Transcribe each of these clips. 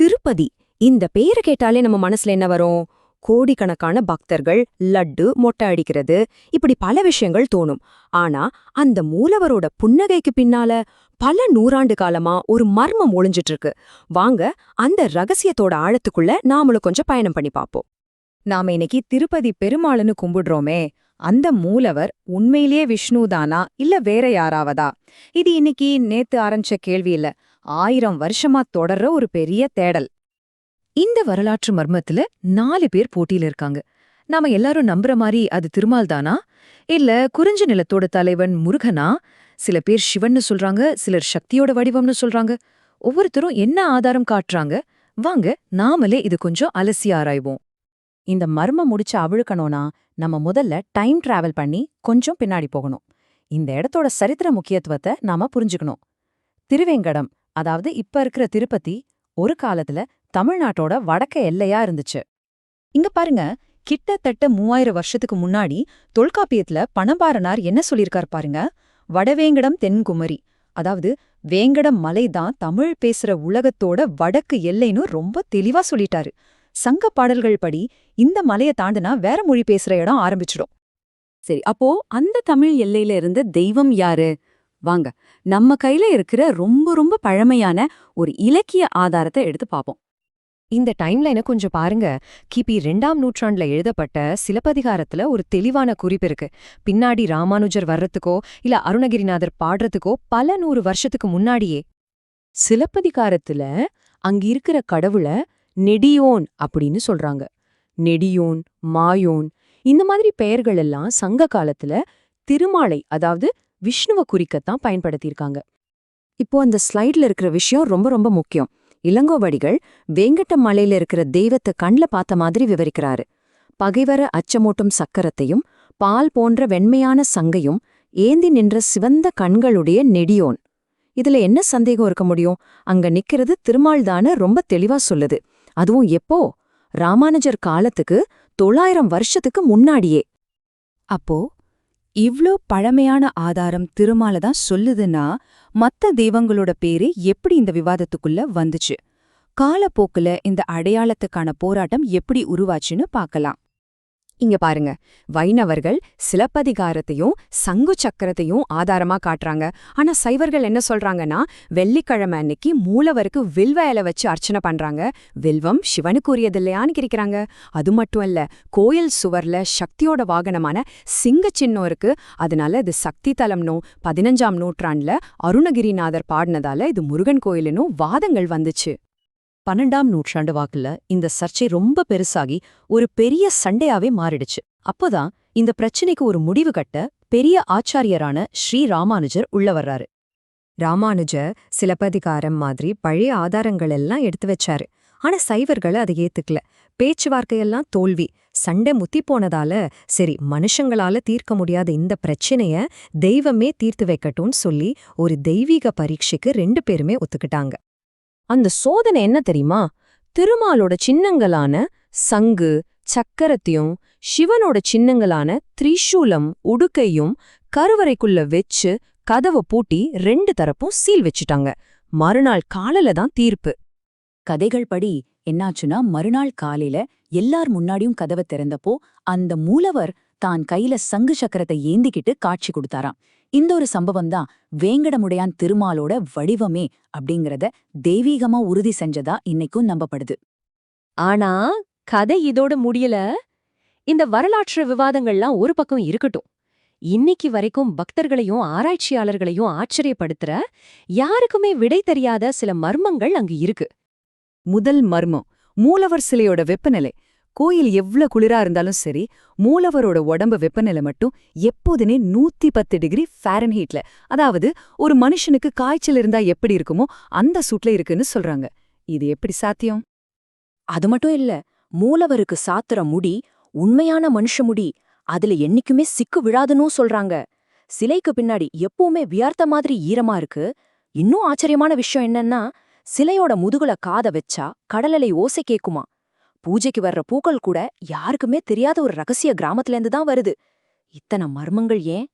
திருப்பதி. இந்த பேரை கேட்டாலே நம்ம மனசுல என்ன வரும்? கோடிக்கணக்கான பக்தர்கள் லட்டு மொட்டை அடிக்கிறது இப்படி பல விஷயங்கள் தோணும். ஆனா அந்த மூலவரோட புன்னகைக்கு பின்னால பல நூறாண்டு காலமா ஒரு மர்மம் ஒளிஞ்சிட்டு இருக்கு வாங்க அந்த ரகசியத்தோட ஆழத்துக்குள்ள நாமளும் கொஞ்சம் பயணம் பண்ணி பாப்போம். நாம இன்னைக்கு திருப்பதி பெருமாள்னு கும்பிடுறோமே அந்த மூலவர் உண்மையிலேயே விஷ்ணுதானா இல்ல வேற யாராவதா? இது இன்னைக்கு நேத்து ஆரம்பிச்ச கேள்வி இல்ல. ஆயிரம் வருஷமா தொடர்ற ஒரு பெரிய தேடல். இந்த வரலாற்று மர்மத்துல நாலு பேர் போட்டியில இருக்காங்க. நாம எல்லாரும் நம்புற மாதிரி அது திருமால் தானா? இல்ல குறிஞ்சி நிலத்தோட தலைவன் முருகனா? சில பேர் சிவன்னு சொல்றாங்க சிலர் சக்தியோட வடிவம்னு சொல்றாங்க. ஒவ்வொருத்தரும் என்ன ஆதாரம் காட்டுறாங்க? வாங்க நாமளே இது கொஞ்சம் அலசி ஆராய்வோம். இந்த மர்மம் முடிச்சு அவிழுக்கணும்னா நம்ம முதல்ல டைம் டிராவல் பண்ணி கொஞ்சம் பின்னாடி போகணும். இந்த இடத்தோட சரித்திர முக்கியத்துவத்தை நாம புரிஞ்சுக்கணும். திருவேங்கடம். அதாவது இப்ப இருக்கிற திருப்பதி ஒரு காலத்துல தமிழ்நாட்டோட வடக்க எல்லையா இருந்துச்சு. இங்க பாருங்க கிட்டத்தட்ட மூவாயிரம் வருஷத்துக்கு முன்னாடி தொல்காப்பியத்துல பணம்பாரனார் என்ன சொல்லியிருக்கார் பாருங்க? வடவேங்கடம் தென்குமரி அதாவது வேங்கடம் மலைதான் தமிழ் பேசுற உலகத்தோட வடக்கு எல்லைன்னு ரொம்ப தெளிவா சொல்லிட்டாரு. சங்க பாடல்கள் படி இந்த மலையை தாண்டுனா வேற மொழி பேசுற இடம் ஆரம்பிச்சிடும். சரி அப்போ அந்த தமிழ் எல்லையில இருந்த தெய்வம் யாரு? வாங்க நம்ம கையில இருக்கிற ரொம்ப ரொம்ப பழமையான ஒரு இலக்கிய ஆதாரத்தை எடுத்து பாப்போம் இந்த டைம்லைனை கொஞ்சம் பாருங்க. கிபி ரெண்டாம் நூற்றாண்டுல எழுதப்பட்ட சிலப்பதிகாரத்துல ஒரு தெளிவான குறிப்பு இருக்கு. பின்னாடி ராமானுஜர் வர்றதுக்கோ இல்ல அருணகிரிநாதர் பாடுறதுக்கோ பல நூறு வருஷத்துக்கு முன்னாடியே. சிலப்பதிகாரத்துல அங்க இருக்கிற கடவுளை நெடியோன் அப்படின்னு சொல்றாங்க. நெடியோன் மாயோன் இந்த மாதிரி பெயர்கள் எல்லாம் சங்க காலத்துல திருமாலை அதாவது விஷ்ணுவ குறிக்கத்தான் பயன்படுத்தியிருக்காங்க. இப்போ அந்த ஸ்லைட்ல இருக்கிற விஷயம் ரொம்ப ரொம்ப முக்கியம். இளங்கோவடிகள் வேங்கட்ட மலையில இருக்கிற தெய்வத்தை கண்ல பார்த்த மாதிரி விவரிக்கிறாரு. பகைவர அச்சமூட்டும் சக்கரத்தையும் பால் போன்ற வெண்மையான சங்கையும் ஏந்தி நின்ற சிவந்த கண்களுடைய நெடியோன். இதுல என்ன சந்தேகம் இருக்க முடியும்? அங்க நிக்கிறது திருமால்தான ரொம்ப தெளிவா சொல்லுது. அதுவும் எப்போ? ராமானுஜர் காலத்துக்கு தொள்ளாயிரம் வருஷத்துக்கு முன்னாடியே. அப்போ இவ்ளோ பழமையான ஆதாரம் திருமால தான் சொல்லுதுன்னா மத்த தெய்வங்களோட பேரு எப்படி இந்த விவாதத்துக்குள்ள வந்துச்சு? காலப்போக்குல இந்த அடையாளத்துக்கான போராட்டம் எப்படி உருவாச்சுன்னு பார்க்கலாம். இங்க பாருங்க. வைணவர்கள் சிலப்பதிகாரத்தையும் சங்கு சக்கரத்தையும் ஆதாரமா காட்டுறாங்க. ஆனா சைவர்கள் என்ன சொல்றாங்கன்னா வெள்ளிக்கிழமை அன்னைக்கு மூலவருக்கு வில்வ இலை வச்சு அர்ச்சனை பண்றாங்க. வில்வம் சிவனுக்கு உரியதில்லையான்னு கேக்குறாங்க அது மட்டும் இல்ல கோயில் சுவர்ல சக்தியோட வாகனமான சிங்க சின்னம் இருக்கு. அதனால இது சக்தி தலம்னும் பதினஞ்சாம் நூற்றாண்டுல அருணகிரிநாதர் பாடினதால இது முருகன் கோயிலுன்னு வாதங்கள் வந்துச்சு. பன்னெண்டாம் நூற்றாண்டு வாக்குல இந்த சர்ச்சை ரொம்ப பெருசாகி ஒரு பெரிய சண்டையாவே மாறிடுச்சு. அப்போதான் இந்த பிரச்சனைக்கு ஒரு முடிவு கட்ட பெரிய ஆச்சாரியரான ஸ்ரீ ராமானுஜர் உள்ள வர்றாரு. ராமானுஜர் சிலப்பதிகாரம் மாதிரி பழைய ஆதாரங்கள் எல்லாம் எடுத்து வச்சாரு. ஆனா சைவர்கள் அதை ஏத்துக்கல. பேச்சுவார்த்தையெல்லாம் தோல்வி. சண்டை முத்தி போனதால சரி மனுஷங்களால தீர்க்க முடியாத இந்த பிரச்சனைய தெய்வமே தீர்த்து வைக்கட்டும்னு சொல்லி ஒரு தெய்வீக பரீட்சைக்கு ரெண்டு பேருமே ஒத்துக்கிட்டாங்க. அந்த சோதனை என்ன தெரியுமா? திருமாலோட சின்னங்களான சங்கு சக்கரத்தையும் சிவனோட சின்னங்களான திரிசூலம் உடுக்கையும் கருவறைக்குள்ள வச்சு கதவை பூட்டி ரெண்டு தரப்பும் சீல் வச்சுட்டாங்க. மறுநாள் காலையில தான் தீர்ப்பு. கதைகள் படி என்னாச்சுன்னா மறுநாள் காலையில எல்லார் முன்னாடியும் கதவை திறந்தப்போ அந்த மூலவர் தான் கையில சங்கு சக்கரத்தை ஏந்திக்கிட்டு காட்சி கொடுத்தாராம். இந்த ஒரு சம்பவம் தான் வேங்கடமுடையான் திருமாலோட வடிவமே அப்படிங்கறத தெய்வீகமா உறுதி செஞ்சதா இன்னைக்கும் நம்பப்படுது. ஆனா கதை இதோட முடியல. இந்த வரலாற்று விவாதங்கள்லாம் ஒரு பக்கம் இருக்கட்டும். இன்னைக்கு வரைக்கும் பக்தர்களையும் ஆராய்ச்சியாளர்களையும் ஆச்சரியப்படுத்துற யாருக்குமே விடை தெரியாத சில மர்மங்கள் அங்கு இருக்கு. முதல் மர்மம் மூலவர் சிலையோட வெப்பநிலை. கோயில் எவ்ளோ குளிரா இருந்தாலும் சரி மூலவரோட உடம்பு வெப்பநிலை மட்டும் எப்போதுமே நூத்தி பத்து டிகிரி ஃபாரன்ஹீட்ல அதாவது ஒரு மனுஷனுக்கு காய்ச்சல் இருந்தா எப்படி இருக்குமோ அந்த சூட்ல இருக்குன்னு சொல்றாங்க. இது எப்படி சாத்தியம்? அது மட்டும் இல்ல மூலவருக்கு சாத்துற முடி உண்மையான மனுஷ முடி அதுல என்னைக்குமே சிக்கு விழாதுன்னு சொல்றாங்க. சிலைக்கு பின்னாடி எப்பவுமே வியார்த்த மாதிரி ஈரமா இருக்கு. இன்னும் ஆச்சரியமான விஷயம் என்னன்னா சிலையோட முதுகுல காத வச்சா கடலலை ஓசை கேக்குமா? பூஜைக்கு வர்ற பூக்கள் கூட யாருக்குமே தெரியாத ஒரு ரகசிய கிராமத்துல இருந்து தான் வருது. இத்தனை மர்மங்கள் ஏன்?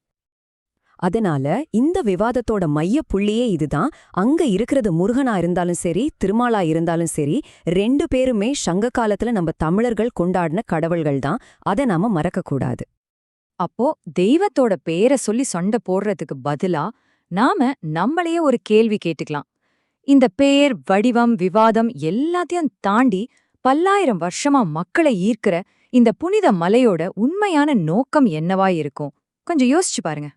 அதனால இந்த விவாதத்தோட மைய புள்ளியே இதுதான். அங்க இருக்கிறது முருகனா இருந்தாலும் சரி திருமாலா இருந்தாலும் சரி ரெண்டு பேருமே சங்க காலத்துல நம்ம தமிழர்கள் கொண்டாடின கடவுள்கள் தான். அதை நாம மறக்கக்கூடாது அப்போ தெய்வத்தோட பேரை சொல்லி சண்டை போடுறதுக்கு பதிலா நாம நம்மளையே ஒரு கேள்வி கேட்டுக்கலாம். இந்த பேர் வடிவம் விவாதம் எல்லாத்தையும் தாண்டி பல்லாயிரம் வருஷமா மக்களை ஈர்க்கிற இந்த புனித மலையோட உண்மையான நோக்கம் என்னவா இருக்கும்? கொஞ்சம் யோசிச்சு பாருங்க.